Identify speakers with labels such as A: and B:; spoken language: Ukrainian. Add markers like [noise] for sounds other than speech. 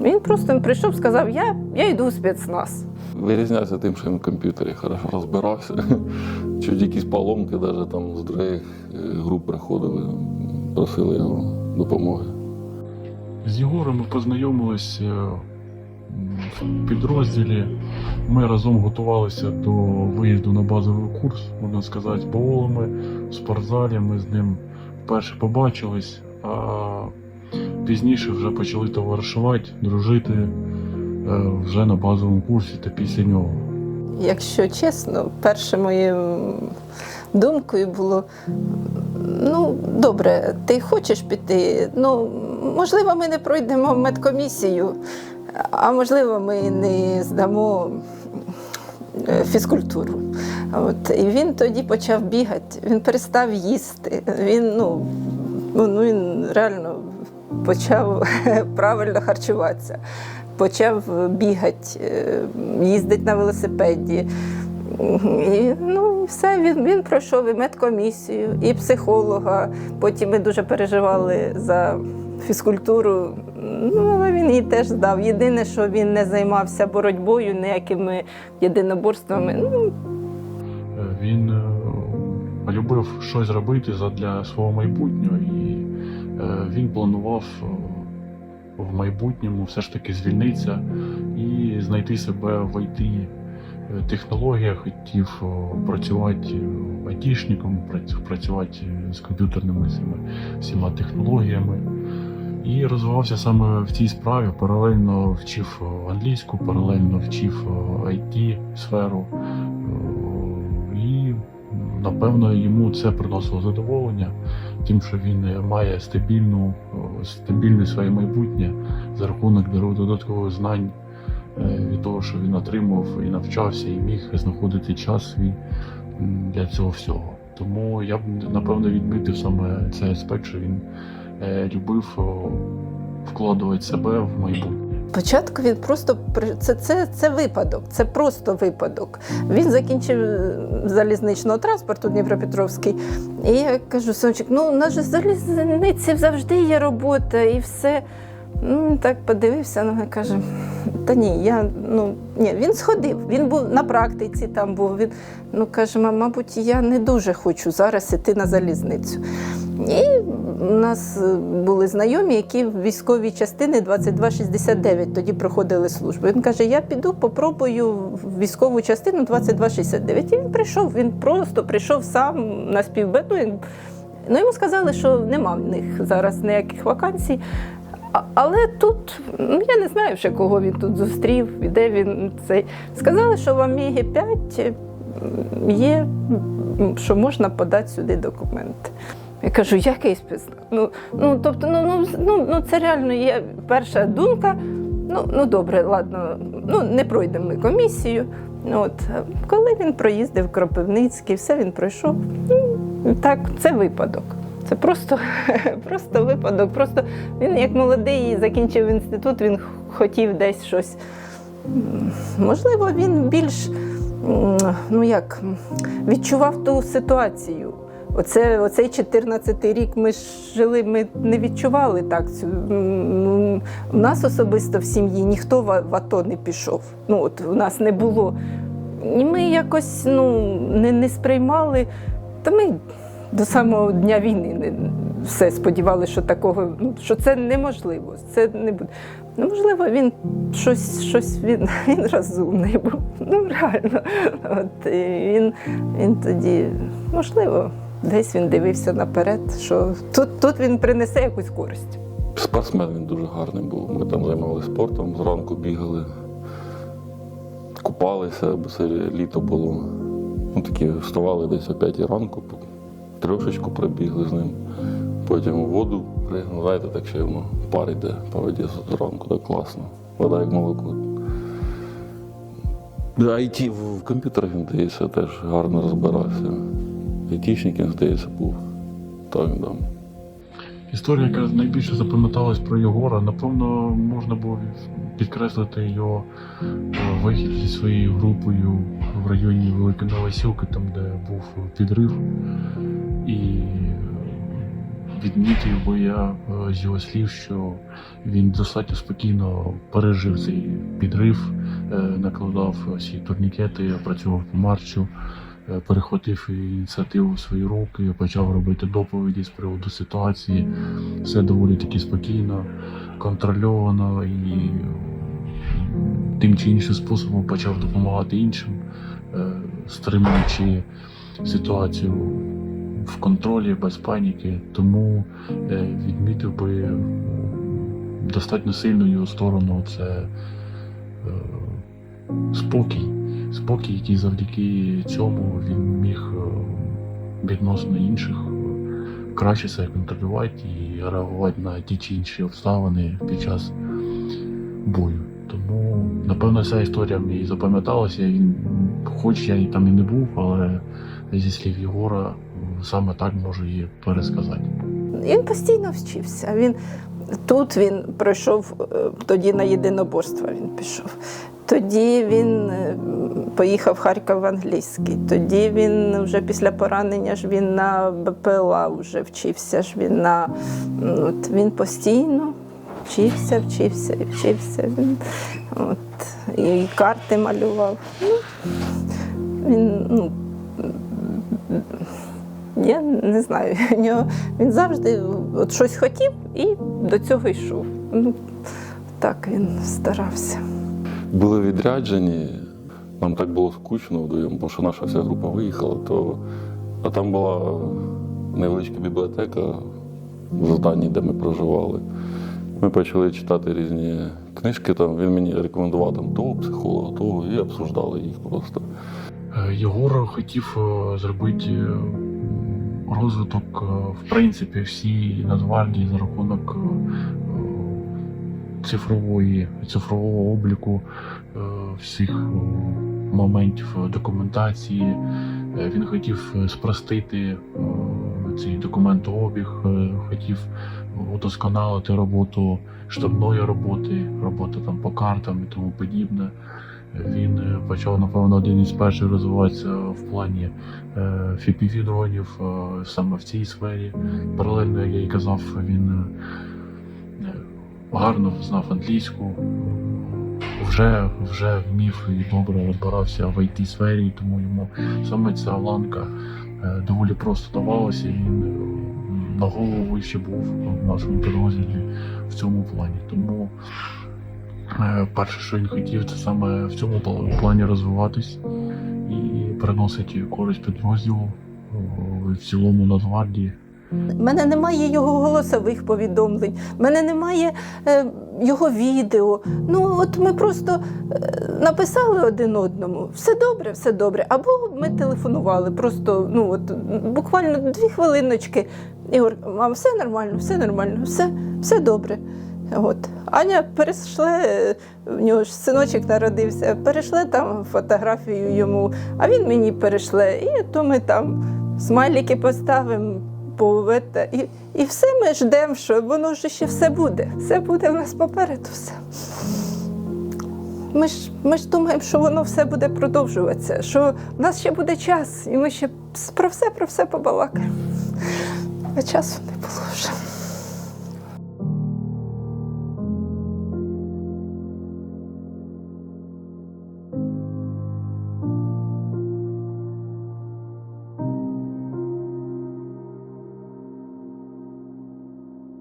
A: Він просто прийшов, сказав, я, я йду у спецназ.
B: Вирізнявся тим, що він в комп'ютері хорошо розбирався. [laughs] Чуть якісь поломки, навіть там з других е, груп приходили, просили його допомоги.
C: З Єгором ми познайомились е, в підрозділі. Ми разом готувалися до виїзду на базовий курс, можна сказати, по Олами, в спортзалі. Ми з ним вперше побачились, а пізніше вже почали товаришувати, дружити е, вже на базовому курсі та після нього.
A: Якщо чесно, першою моєю думкою було: ну, добре, ти хочеш піти? Ну, можливо, ми не пройдемо медкомісію, а можливо, ми не здамо е, фізкультуру. От. І він тоді почав бігати, він перестав їсти. Він, ну, ну, він реально почав [laughs] правильно харчуватися почав бігати, е, їздити на велосипеді. І, ну, все, він, він пройшов і медкомісію, і психолога. Потім ми дуже переживали за фізкультуру. Ну, але він її теж здав. Єдине, що він не займався боротьбою, ніякими єдиноборствами. Ну,
C: Він е, любив щось робити для свого майбутнього, і він планував е, в майбутньому все ж таки звільнитися і знайти себе в it технологіях, хотів працювати е, айтішником, працювати з комп'ютерними всіма технологіями. І розвивався саме в цій справі. Паралельно вчив англійську, паралельно вчив it сферу. Е, І напевно йому це приносило задоволення, тим, що він має стабільну, стабільне своє майбутнє за рахунок додаткових знань е, від того, що він отримав і навчався, і міг знаходити час свій для цього всього. Тому я б напевно відмітив саме цей аспект, що він е, любив вкладувати себе в майбутнє.
A: Спочатку він просто це, це, це випадок, це просто випадок. Він закінчив е, залізничного транспорту Дніпропетровський. І я кажу, сончик, ну у нас же залізниці завжди є робота і все. Ну, так подивився мене каже: та ні, я ну ні, він сходив, він був на практиці, там був. Він ну каже, «Мам, мабуть, я не дуже хочу зараз іти на залізницю. І у нас е, були знайомі, які в військовій частини 2269 тоді проходили службу. Він каже: Я піду, попробую в військову частину 2269. І він прийшов, він просто прийшов сам на співбе. Ну, ну йому сказали, що нема в них зараз ніяких вакансій. Але тут ну, я не знаю ще кого він тут зустрів, і де він цей. Сказали, що в Амігі 5 є, що можна подати сюди документи. Я кажу, який спецназ? Ну, ну, тобто, ну, ну, ну, ну це реально є перша думка. Ну, ну добре, ладно, ну не пройдемо ми комісію. Ну, От, коли він проїздив Кропивницький, все він пройшов. Ну, так, це випадок. Це просто, [laughs] просто випадок. Просто він як молодий закінчив інститут, він хотів десь щось. Можливо, він більш ну як, відчував ту ситуацію. Оце, оцей 14-й рік ми ж жили, ми не відчували так. м, ну, У нас особисто в сім'ї ніхто в АТО не пішов. Ну, от, у нас не було. І ми якось ну, не, не сприймали. Та ми до самого дня війни не все сподівалися, що такого, ну, що це неможливо. Це не буде. Ну, можливо, він щось, щось він, [laughs] він розумний був. Ну, реально. От, він, він тоді, можливо, десь він дивився наперед, що тут, тут він принесе якусь користь.
B: Спортсмен він дуже гарний був. Ми там займалися спортом, зранку бігали, купалися, бо це літо було. Ну, такі вставали десь о 5 ранку, трошечку пробігли з ним. Потім у воду пригнули, знаєте, так ще воно пар йде по воді зранку, так класно. Вода як молоко. IT в комп'ютерах він здається теж гарно розбирався. Айтішник, він, здається, був. Так, да.
C: Історія, яка найбільше запам'яталась про Єгора, напевно, можна було підкреслити його е, вихід зі своєю групою в районі Великої Новосілки, там де був підрив. І відмітив би я е, з його слів, що він достатньо спокійно пережив цей підрив, е, накладав всі турнікети, працював по марчу, перехватив ініціативу в свої руки, почав робити доповіді з приводу ситуації. Все доволі таки спокійно, контрольовано і тим чи іншим способом почав допомагати іншим, е, стримуючи ситуацію в контролі, без паніки. Тому е, відмітив би е, достатньо сильну його сторону це е, спокій. Спокій, який завдяки цьому він міг е, відносно інших е, краще себе контролювати і реагувати на ті чи інші обставини під час бою. Тому, напевно, ця історія мені запам'яталася. Він, хоч я і там і не був, але зі слів Єгора саме так можу її пересказати.
A: Він постійно вчився. Він тут він пройшов е, тоді на єдиноборство. Він пішов. Тоді він е, поїхав в Харків в англійський. Тоді він вже після поранення ж він на БПЛА вже вчився. Ж він на от він постійно вчився, вчився і вчився. Він от і карти малював. Ну, він ну. Я не знаю. [laughs] Він завжди от щось хотів і до цього йшов. Ну, так він старався.
B: Були відряджені, нам так було скучно вдвоєм, бо що наша вся група виїхала, то а там була невеличка бібліотека в зданні, де ми проживали. Ми почали читати різні книжки, там він мені рекомендував там того психолога, того, і обсуждали їх просто.
C: Єгор хотів е, зробити е, розвиток, е, в принципі, всій Нацгвардії за рахунок е, цифрової, цифрового обліку е, всіх моментів документації. Він хотів спростити цей документообіг, хотів удосконалити роботу штабної роботи, роботи там по картам і тому подібне. Він е, почав, напевно, один із перших розвиватися в плані е, fpv дронів е, саме в цій сфері. Паралельно, як я і казав, він гарно знав англійську, вже, вже вмів і добре розбирався в it сфері, тому йому саме ця ланка доволі просто давалася. Він на голову вище був в нашому підрозділі в цьому плані. Тому Перше, що він хотів, це саме в цьому плані розвиватись і приносити користь підрозділу в цілому Нацгвардії.
A: У мене немає його голосових повідомлень, в мене немає е, його відео. Ну, от ми просто е, написали один одному, все добре, все добре. Або ми телефонували, просто ну, от, буквально дві хвилиночки. Ігор, мам, все нормально, все нормально, все, все добре. От. Аня перейшли, е, в нього ж синочок народився, перейшли там фотографію йому, а він мені перейшле. І то ми там смайлики поставимо, повета, і, і все ми ждемо, що воно ж ще все буде. Все буде в нас попереду все. Ми ж, ми ж думаємо, що воно все буде продовжуватися, що в нас ще буде час, і ми ще про все, про все побалакаємо. А часу не було вже.